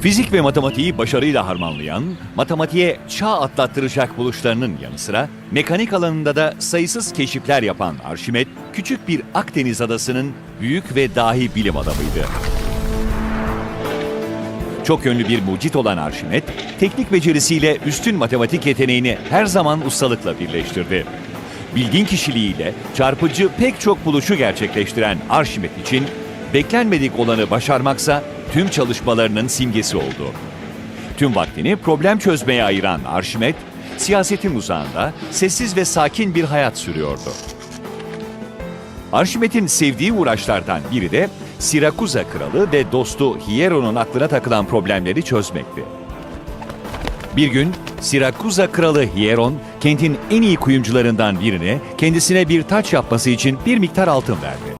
Fizik ve matematiği başarıyla harmanlayan, matematiğe çağ atlattıracak buluşlarının yanı sıra mekanik alanında da sayısız keşifler yapan Arşimet, küçük bir Akdeniz adasının büyük ve dahi bilim adamıydı. Çok yönlü bir mucit olan Arşimet, teknik becerisiyle üstün matematik yeteneğini her zaman ustalıkla birleştirdi. Bilgin kişiliğiyle çarpıcı pek çok buluşu gerçekleştiren Arşimet için beklenmedik olanı başarmaksa tüm çalışmalarının simgesi oldu. Tüm vaktini problem çözmeye ayıran Arşimet, siyasetin uzağında sessiz ve sakin bir hayat sürüyordu. Arşimet'in sevdiği uğraşlardan biri de Sirakuza kralı ve dostu Hieron'un aklına takılan problemleri çözmekti. Bir gün Sirakuza kralı Hieron, kentin en iyi kuyumcularından birine kendisine bir taç yapması için bir miktar altın verdi.